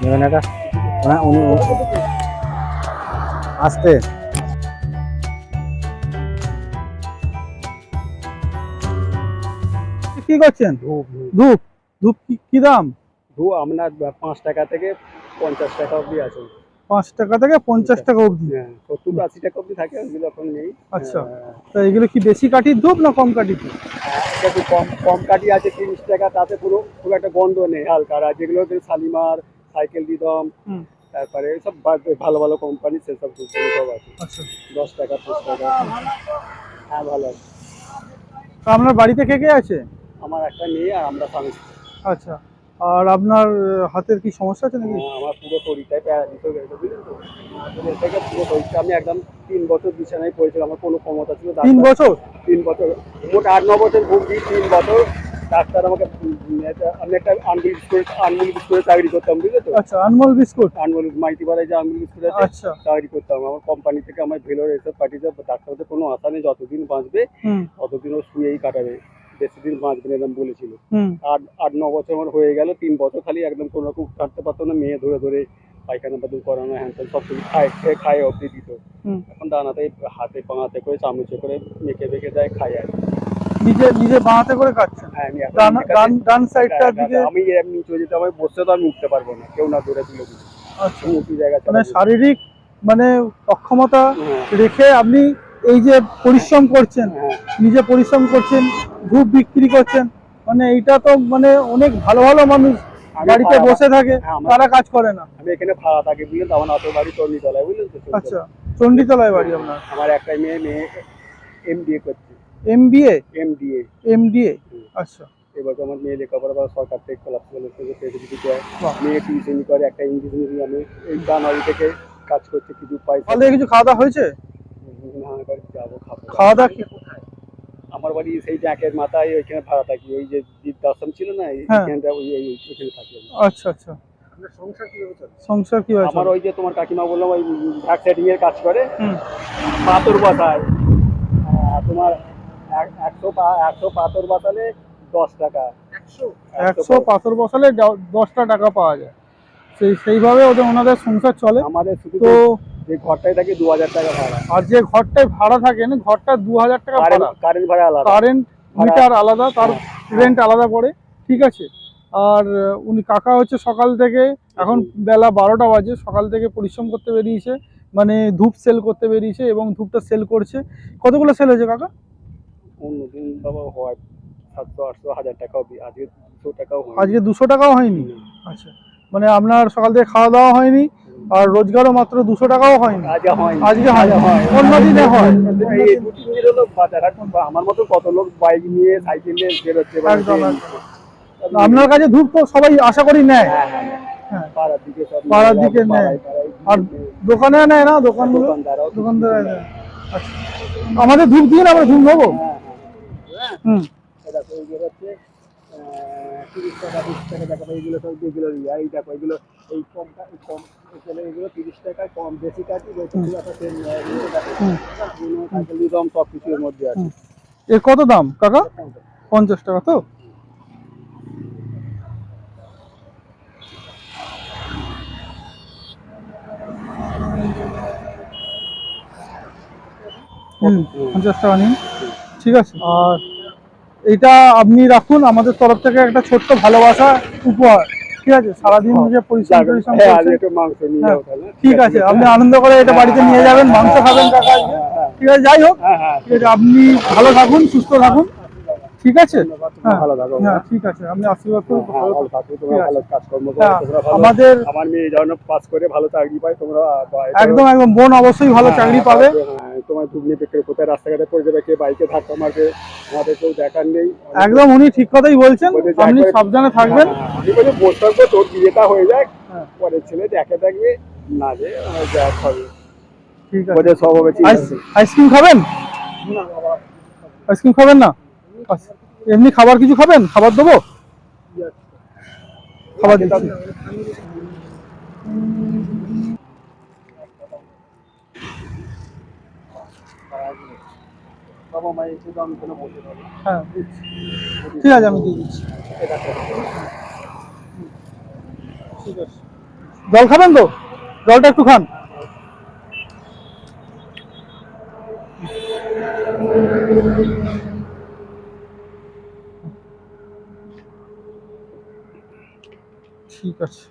নেবেন এটা? না উনি আসতে। কি করছেন? ধূপ। ধূপ। কি- দাম? ধূপ আপনার পাঁচ টাকা থেকে পঞ্চাশ টাকা অবধি আছে। পাঁচ টাকা থেকে পঞ্চাশ টাকা অবধি? হ্যাঁ সত্তর আশি টাকা অবধি থাকে ওগুলো এখন নেই। আচ্ছা। হ্যাঁ, তা এগুলো কি বেশি কাঠির ধূপ না কম কাঠির ধূপ? কম কম কাটি আছে তিরিশ টাকা তাতে পুরো খুব একটা গন্ধ নেই হালকা। আর যেগুলো শালিমার সাইকেল দিদম হুম। তারপরে সব ভালো ভালো কোম্পানি সেসব সব আছে। আচ্ছা। দশ টাকা পাঁচ টাকা। হ্যাঁ ভালো আছে। তা আপনার বাড়িতে কে কে আছে? আমার একটা মেয়ে আর আমরা স্বামী। আচ্ছা। আর আপনার হাতের কি সমস্যা আছে নাকি? হ্যাঁ, আমার পুরো শরীরটাই প্যারালিস হয়ে গেছে বুঝলেন তো? থেকে পুরো শরীরটা আমি একদম তিন বছর বিছানায় পড়েছিলাম আমার কোনো ক্ষমতা ছিল তিন বছর? তিন বছর। মোট আট ন বছর ভুগছি তিন বছর ডাক্তার আমাকে আমি একটা আনমুল স্কুলে আনমুল স্কুলে চাকরি করতাম বুঝলে তো? আচ্ছা আনমোল বিস্কুট? আনমুল মাইতিপাড়ায় যে আনমুল স্কুল আছে আচ্ছা। চাকরি করতাম। আমার কোম্পানি থেকে আমার ভেলোর এসব পাঠিয়েছে ডাক্তারদের কোনো আশা নেই যতদিন বাঁচবে ততদিন ও শুয়েই কাটাবে। বেশি দিন বাঁচবে না এরকম বলেছিল। আট আট ন বছর আমার হয়ে গেল তিন বছর খালি একদম কোনো রকম কাটতে পারতো না মেয়ে ধরে ধরে পায়খানা বাদুল করানো হ্যান ত্যান সব কিছু খায় খেয়ে খায় অবধি দিত। এখন ডানাতে হাতে পাঙাতে করে চামচে করে মেখে মেখে দেয় খায় আর। নিজে নিজে বাঁহাতে করে কাটছেন হ্যাঁ ডান সাইডটার হ্যাঁ, দিকে আমি চলে যেতে আমি বসতে তো আমি উঠতে পারব না কেউ না ধরে তুলে দিবে। আচ্ছা। উঁচু জায়গা মানে শারীরিক মানে অক্ষমতা হ্যাঁ। রেখে আপনি এই যে পরিশ্রম করছেন নিজে পরিশ্রম করছেন ধূপ বিক্রি করছেন মানে এইটা তো মানে অনেক ভালো ভালো মানুষ বাড়িতে বসে থাকে হ্যাঁ, তারা কাজ করে না। আমি এখানে ভাড়া থাকি বুঝলেন তো? আমার নাটোর বাড়ি চণ্ডীতলায় বুঝলেন তো? আচ্ছা চণ্ডীতলায় বাড়ি আপনার? আমার একটা মেয়ে মেয়ে এম ডিএ করছে। M B A M D A M D আচ্ছা। এবার আমার মেয়ে লেখাপড়া বা সরকার থেকে কলাপসিবল ফেসিলিটি দেয় মেয়ে টিউশনি করে একটা ইংলিশ মিডিয়ামে এই জানুয়ারি থেকে কাজ করছে কিছু তাহলে কিছু খাওয়া দাওয়া হয়েছে? না এবার যাব খাব। খাওয়া দাওয়া কি? আমার বাড়ি সেই জ্যাকের মাথায় ওইখানে ভাড়া থাকি ওই যে বৃদ্ধাশ্রম ছিল না হ্যাঁ। এইখানটা ওই ওই ওইখানে থাকি আচ্ছা আচ্ছা। সংসার কি আমার ওই যে তোমার কাকিমা বললাম ওই এর কাজ করে। পাথর বাসায়। তোমার এক- একশো পা- একশো পাথর বাসালে দশ টাকা। একশো? পাথর। বসালে দশটা টাকা পাওয়া যায়। সেই সেইভাবে ওদের ওনাদের সংসার চলে। আমাদের শুধু তো যে ঘরটায় থাকে দু হাজার টাকা ভাড়া। আর যে ঘরটায় ভাড়া থাকে না ঘরটা দু হাজার টাকা ভাড়া। কারেন্ট ভাড়া আলাদা। কারেন্ট মিটার আলাদা তার রেন্ট আলাদা পড়ে ঠিক আছে? আর উনি কাকা হচ্ছে সকাল থেকে এখন বেলা বারোটা বাজে সকাল থেকে পরিশ্রম করতে বেরিয়েছে মানে ধূপ সেল করতে বেরিয়েছে এবং ধূপটা সেল করছে। কতগুলো সেল হয়েছে কাকা? অন্যদিন বাবা হয় সাতশো আটশো হাজার টাকা অবধি। আজকে দুশো টাকাও আজকে দুশো টাকাও হয়নি? আচ্ছা। মানে আপনার সকাল থেকে খাওয়া দাওয়া হয়নি আর রোজগারও মাত্র দুশো টাকাও হয় আজকে হয় অন্য দিনে হয়। আমার মতো কত লোক বাইক নিয়ে সাইকেল নিয়ে বেরোচ্ছে। আপনার কাছে ধূপ তো সবাই আশা করি নেয়। হ্যাঁ, হ্যাঁ, হ্যাঁ। পাড়ার দিকে পাড়ার দিকে নেয়। আর দোকানে নেয় না দোকানগুলো দোকানদারও দোকানদার আচ্ছা। আমাদের ধূপ দিয়ে আমরা ধূপ নেব? হুম। এইগুলো টাকা টাকা এইগুলো সব যেগুলো ইয়া, এই দেখো এগুলো এই কম কা- এই কম এখানে এগুলো তিরিশ টাকা কম বেশি কাটি দিতাম সব কিছুর মধ্যে আছে। এর কত দাম কাকা? পঞ্চাশ টাকা তো? পঞ্চাশ টাকা নিন। ঠিক আছে আর এটা আপনি রাখুন আমাদের তরফ থেকে একটা ছোট্ট ভালোবাসা উপহার। ঠিক আছে সারাদিন যে পরিশ্রম পরিশ্রম হ্যাঁ, হ্যাঁ। ঠিক আছে আপনি আনন্দ করে এটা বাড়িতে নিয়ে যাবেন মাংস খাবেন কাকা ঠিক আছে যাই হোক। হ্যাঁ হ্যাঁ ঠিক আছে আপনি ভালো থাকুন সুস্থ থাকুন। ঠিক আছে? হ্যাঁ ভালো থাকো। হ্যাঁ ঠিক আছে আপনি আশীর্বাদ করুন হ্যাঁ, ভালো থাকো তোমরা ভালো কাজকর্ম করো হ্যাঁ, তোমরা আমাদের আমার মেয়ে যেন পাস করে ভালো চাকরি পায় তোমরা একদম একদম বোন অবশ্যই ভালো চাকরি পাবে। হ্যাঁ, তোমার পেকে কোথায় রাস্তাঘাটে পড়ে যাবে কে বাইকে ধাক্কা মারবে? আমাদের কেউ দেখার নেই। একদম উনি ঠিক কথাই বলছেন। বলে আপনি সাবধানে থাকবেন। আমি বলি বসে থাকব তোর বিয়েটা হয়ে যাক হ্যাঁ। পরে ছেলে দেখে থাকবে না যা হবে। ঠিক আছে। সব হবে ঠিক আছে। আইসক্রিম খাবেন? না বাবা। আইসক্রিম খাবেন না? এমনি খাবার কিছু খাবেন? খাবার দেবো? খাবার দিচ্ছি। বাবা মা এসে আমি কোনো বলতে পারব হ্যাঁ। ঠিক আছে আমি দিয়ে দিচ্ছি। ঠিক আছে। জল খাবেন তো? জলটা একটু খান। ঠিক আছে।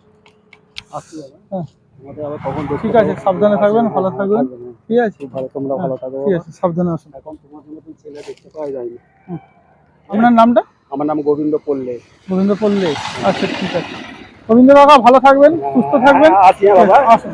হ্যাঁ। আমাদের আবার কখন ঠিক আছে সাবধানে থাকবেন ভালো থাকবেন। ঠিক আছে। ভালো তোমরা ভালো থাকো ঠিক আছে সাবধানে আসুন। এখন তোমাদের মতন ছেলে দেখতে পাওয়া যায় না। আপনার নামটা? আমার নাম গোবিন্দ পল্লে। গোবিন্দ পল্লে। আচ্ছা ঠিক আছে। গোবিন্দ কাকা ভালো থাকবেন সুস্থ থাকবেন। হ্যাঁ, আসি হ্যাঁ আসুন।